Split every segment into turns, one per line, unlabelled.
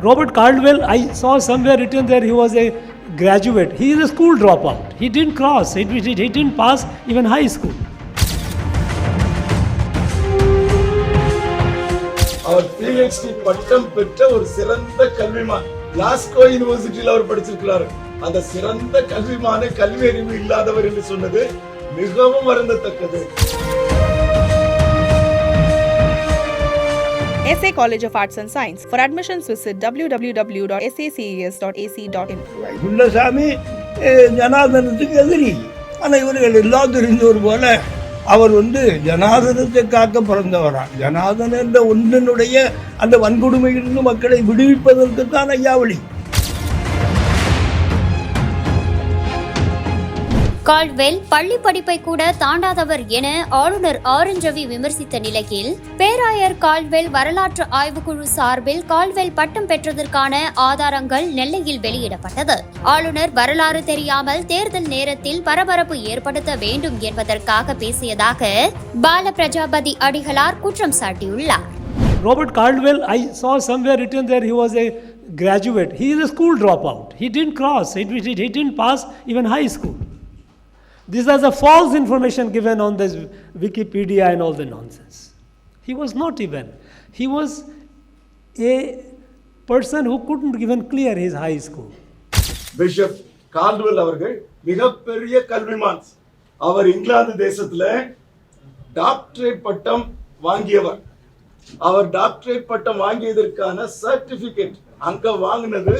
Robert Caldwell, I saw somewhere written there he was a graduate. He is a school dropout. He didn't cross, he, he, he didn't pass even high school.
அவர் PhD பட்டம் பெற்ற ஒரு சிறந்த கல்விமான் Glasgow யூனிவர்சிட்டியில் அவர் படிச்சிருக்கிறார் அந்த சிறந்த கல்விமான கல்வி அறிவு இல்லாதவர் என்று சொன்னது மிகவும் வருந்தத்தக்கது
SA College of Arts and Science. For admissions, visit www.saces.ac.in.
குள்ளசாமி ஜனாதனத்துக்கு ஜனார்தனத்துக்கு எதிரி ஆனால் இவர்கள் எல்லாம் தெரிந்தவர் போல அவர் வந்து ஜனார்தனத்தை காக்க பிறந்தவரா ஜனாதன என்ற ஒன்றினுடைய அந்த வன்கொடுமையிலிருந்து மக்களை விடுவிப்பதற்கு தான் ஐயாவளி
கால்வெல் பள்ளி படிப்பை கூட தாண்டாதவர் என ஆளுநர் ஆரன் ரவி விமர்சித்த நிலையில் பேராயர் கால்வெல் வரலாற்று ஆய்வுக்குழு சார்பில் கால்வெல் பட்டம் பெற்றதற்கான ஆதாரங்கள் நெல்லையில் வெளியிடப்பட்டது ஆளுநர் வரலாறு தெரியாமல் தேர்தல் நேரத்தில் பரபரப்பு ஏற்படுத்த வேண்டும் என்பதற்காக பேசியதாக பால பிரஜாபதி அடிகளார் குற்றம் சாட்டியுள்ளார்
Robert Caldwell, I saw somewhere written there he was a graduate. He is a school dropout. He didn't cross, he, he, he didn't pass even high school. This is a false information given on this Wikipedia and all the nonsense. He was not even. He was a person who couldn't even clear his high school.
Bishop Caldwell அவர்கள் மிகப்பெரிய கல்விமான் அவர் இங்கிலாந்து தேசத்துல doctorate பட்டம் வாங்கியவர் அவர் doctorate பட்டம் வாங்கியதற்கான certificate அங்க வாங்கினது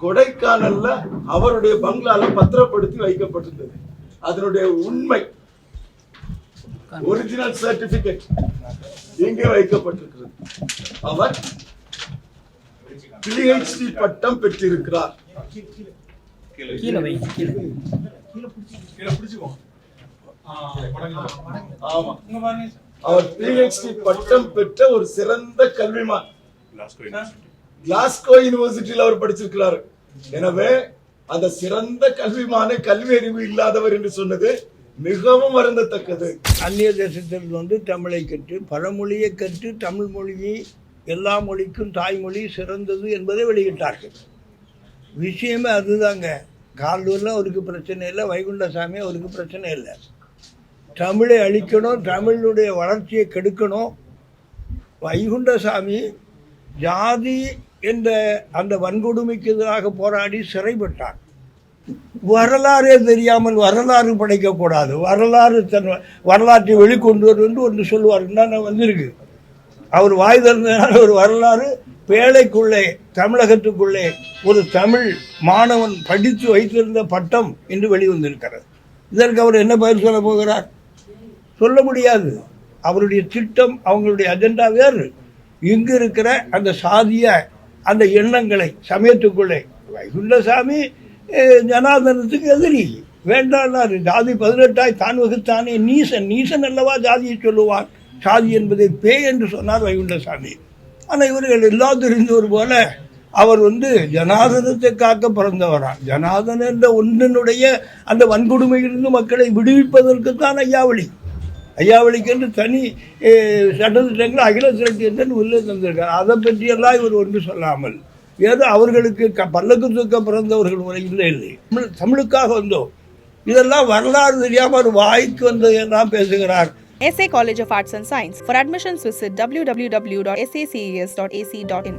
கொடைக்கானல்ல அவருடைய பங்களால பத்திரப்படுத்தி வைக்கப்பட்டிருந்தது அதனுடைய உண்மை. ஒரிஜினல் சர்டிபிகேட் இங்கே வைக்கப்பட்டிருக்கிறது. அவர் பிஹெச்டி பட்டம் பெற்றிருக்கிறார். அவர் பிஹெச்டி பட்டம் பெற்ற ஒரு சிறந்த கல்விமான். கிளாஸ்கோ யூனிவர்சிட்டியில் அவர் படிச்சிருக்கிறார். எனவே அந்த சிறந்த கல்விமான கல்வி அறிவு இல்லாதவர் என்று சொன்னது மிகவும் வருந்தத்தக்கது.
அந்நிய தேசத்தில் வந்து தமிழை கற்று பல மொழியை கற்று தமிழ் மொழியை எல்லா மொழிக்கும் தாய்மொழி சிறந்தது என்பதை வெளியிட்டார்கள். விஷயமே அதுதாங்க. காலூரில் அவருக்கு பிரச்சனை இல்லை வைகுண்டசாமி அவருக்கு பிரச்சனை இல்லை. தமிழை அழிக்கணும் தமிழுடைய வளர்ச்சியை கெடுக்கணும். வைகுண்டசாமி ஜாதி என்ற அந்த வன்கொடுமைக்கு எதிராக போராடி சிறைப்பட்டார் வரலாறே தெரியாமல் வரலாறு படைக்கக்கூடாது. வரலாறு தன் வரலாற்றை வெளிக்கொண்டு வருவது ஒன்று சொல்லுவார். நான் வந்திருக்கு? அவர் வாய் திறந்ததுனால ஒரு வரலாறு பேழைக்குள்ளே தமிழகத்துக்குள்ளே ஒரு தமிழ் மாணவன் படித்து வைத்திருந்த பட்டம் என்று வெளிவந்திருக்கிறது. இதற்கு அவர் என்ன பதில் சொல்ல போகிறார்? சொல்ல முடியாது. அவருடைய திட்டம் அவங்களுடைய அஜெண்டா வேறு. இங்கு இருக்கிற அந்த சாதிய அந்த எண்ணங்களை சமயத்துக்குள்ளே வைகுண்டசாமி ஜனார்தனத்துக்கு எதிரி. வேண்டாம் ஜாதி பதினெட்டாய் தான் வகுத்தானே நீசன் நீசன் அல்லவா ஜாதியை சொல்லுவான். சாதி என்பதை பேய் என்று சொன்னார் வைகுண்டசாமி. ஆனால் இவர்கள் எல்லாம் தெரிந்தவர் போல அவர் வந்து ஜனாதனத்தை காக்க பிறந்தவரா. ஜனாதன என்ற ஒன்றினுடைய அந்த வன்கொடுமையிலிருந்து மக்களை விடுவிப்பதற்கு தான் ஐயாவளி. ஐயாவளிக்கென்று தனி சட்டத்திட்டங்கள் அகில திரட்டியத்தன் உள்ளே தந்திருக்கார் அதை பற்றியெல்லாம் இவர் ஒன்று சொல்லாமல். ஏதோ அவர்களுக்கு க பல்லக்கு தூக்க பிறந்தவர்கள் முறை இல்லை இல்லை. தமிழ் தமிழுக்காக வந்தோம். இதெல்லாம் வரலாறு தெரியாமல் ஒரு வாய்க்கு வந்ததெல்லாம் பேசுகிறார்.
SA College of Arts and Science. For admissions, visit www.sacas.ac.in.